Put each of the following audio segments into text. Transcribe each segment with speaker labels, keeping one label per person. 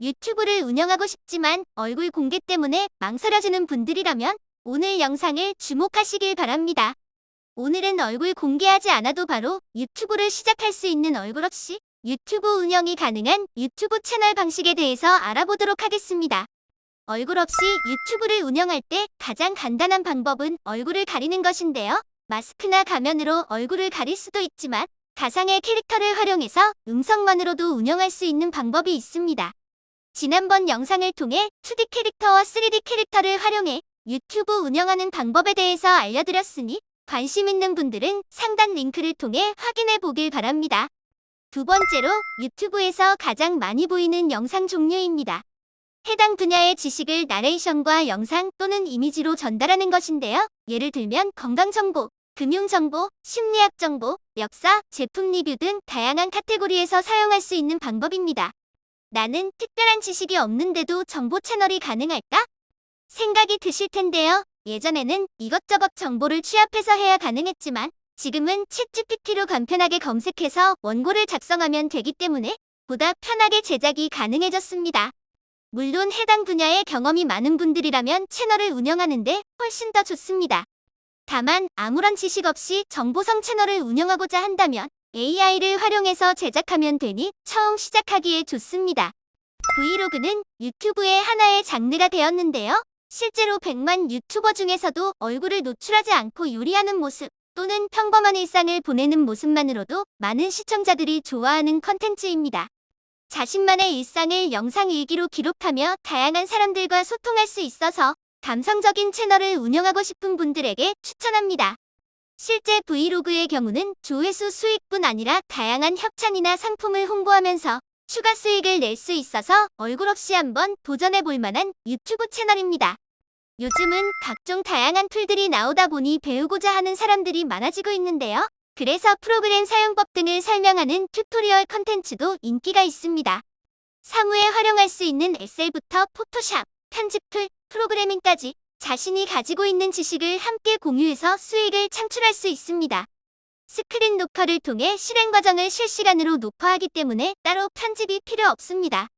Speaker 1: 유튜브를 운영하고 싶지만 얼굴 공개 때문에 망설여지는 분들이라면 오늘 영상을 주목하시길 바랍니다. 오늘은 얼굴 공개하지 않아도 바로 유튜브를 시작할 수 있는 얼굴 없이 유튜브 운영이 가능한 유튜브 채널 방식에 대해서 알아보도록 하겠습니다. 얼굴 없이 유튜브를 운영할 때 가장 간단한 방법은 얼굴을 가리는 것인데요. 마스크나 가면으로 얼굴을 가릴 수도 있지만 가상의 캐릭터를 활용해서 음성만으로도 운영할 수 있는 방법이 있습니다. 지난번 영상을 통해 2D 캐릭터와 3D 캐릭터를 활용해 유튜브 운영하는 방법에 대해서 알려드렸으니 관심 있는 분들은 상단 링크를 통해 확인해 보길 바랍니다. 두 번째로 유튜브에서 가장 많이 보이는 영상 종류입니다. 해당 분야의 지식을 나레이션과 영상 또는 이미지로 전달하는 것인데요. 예를 들면 건강정보, 금융정보, 심리학정보, 역사, 제품 리뷰 등 다양한 카테고리에서 사용할 수 있는 방법입니다. 나는 특별한 지식이 없는데도 정보 채널이 가능할까? 생각이 드실 텐데요. 예전에는 이것저것 정보를 취합해서 해야 가능했지만 지금은 챗GPT로 간편하게 검색해서 원고를 작성하면 되기 때문에 보다 편하게 제작이 가능해졌습니다. 물론 해당 분야에 경험이 많은 분들이라면 채널을 운영하는데 훨씬 더 좋습니다. 다만 아무런 지식 없이 정보성 채널을 운영하고자 한다면 AI를 활용해서 제작하면 되니 처음 시작하기에 좋습니다. 브이로그는 유튜브의 하나의 장르가 되었는데요. 실제로 100만 유튜버 중에서도 얼굴을 노출하지 않고 요리하는 모습 또는 평범한 일상을 보내는 모습만으로도 많은 시청자들이 좋아하는 컨텐츠입니다. 자신만의 일상을 영상 일기로 기록하며 다양한 사람들과 소통할 수 있어서 감성적인 채널을 운영하고 싶은 분들에게 추천합니다. 실제 브이로그의 경우는 조회수 수익뿐 아니라 다양한 협찬이나 상품을 홍보하면서 추가 수익을 낼 수 있어서 얼굴 없이 한번 도전해 볼 만한 유튜브 채널입니다. 요즘은 각종 다양한 툴들이 나오다 보니 배우고자 하는 사람들이 많아지고 있는데요. 그래서 프로그램 사용법 등을 설명하는 튜토리얼 컨텐츠도 인기가 있습니다. 사무에 활용할 수 있는 엑셀부터 포토샵, 편집 툴, 프로그래밍까지 자신이 가지고 있는 지식을 함께 공유해서 수익을 창출할 수 있습니다. 스크린 녹화를 통해 실행 과정을 실시간으로 녹화하기 때문에 따로 편집이 필요 없습니다.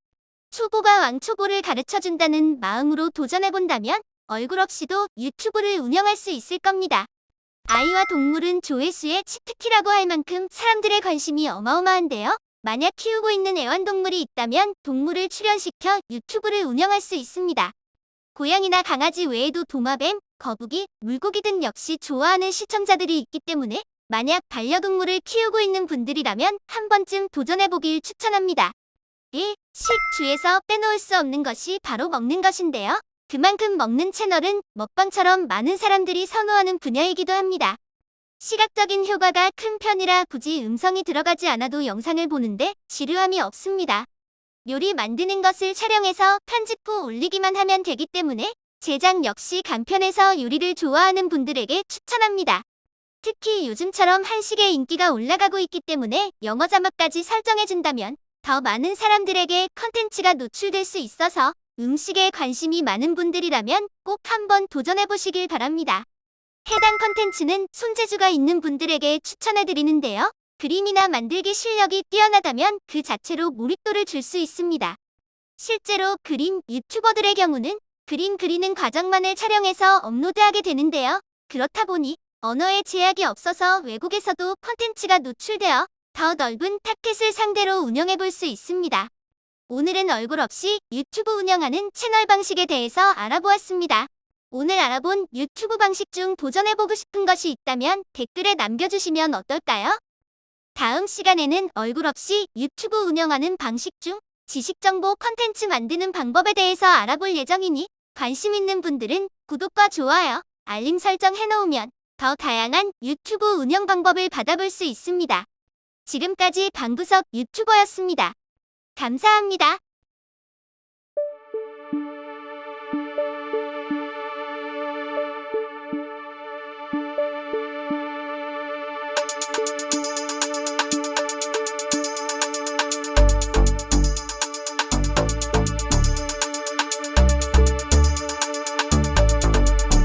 Speaker 1: 초보가 왕초보를 가르쳐 준다는 마음으로 도전해 본다면 얼굴 없이도 유튜브를 운영할 수 있을 겁니다. 아이와 동물은 조회수의 치트키라고 할 만큼 사람들의 관심이 어마어마한데요. 만약 키우고 있는 애완동물이 있다면 동물을 출연시켜 유튜브를 운영할 수 있습니다. 고양이나 강아지 외에도 도마뱀, 거북이, 물고기 등 역시 좋아하는 시청자들이 있기 때문에 만약 반려동물을 키우고 있는 분들이라면 한 번쯤 도전해보길 추천합니다. 1. 식주에서 빼놓을 수 없는 것이 바로 먹는 것인데요. 그만큼 먹는 채널은 먹방처럼 많은 사람들이 선호하는 분야이기도 합니다. 시각적인 효과가 큰 편이라 굳이 음성이 들어가지 않아도 영상을 보는데 지루함이 없습니다. 요리 만드는 것을 촬영해서 편집 후 올리기만 하면 되기 때문에 제작 역시 간편해서 요리를 좋아하는 분들에게 추천합니다. 특히 요즘처럼 한식의 인기가 올라가고 있기 때문에 영어 자막까지 설정해준다면 더 많은 사람들에게 컨텐츠가 노출될 수 있어서 음식에 관심이 많은 분들이라면 꼭 한번 도전해보시길 바랍니다. 해당 컨텐츠는 손재주가 있는 분들에게 추천해드리는데요. 그림이나 만들기 실력이 뛰어나다면 그 자체로 몰입도를 줄 수 있습니다. 실제로 그림 유튜버들의 경우는 그림 그리는 과정만을 촬영해서 업로드하게 되는데요. 그렇다 보니 언어의 제약이 없어서 외국에서도 콘텐츠가 노출되어 더 넓은 타켓을 상대로 운영해 볼 수 있습니다. 오늘은 얼굴 없이 유튜브 운영하는 채널 방식에 대해서 알아보았습니다. 오늘 알아본 유튜브 방식 중 도전해보고 싶은 것이 있다면 댓글에 남겨주시면 어떨까요? 다음 시간에는 얼굴 없이 유튜브 운영하는 방식 중 지식정보 컨텐츠 만드는 방법에 대해서 알아볼 예정이니 관심 있는 분들은 구독과 좋아요, 알림 설정 해놓으면 더 다양한 유튜브 운영 방법을 받아볼 수 있습니다. 지금까지 방구석 유튜버였습니다. 감사합니다.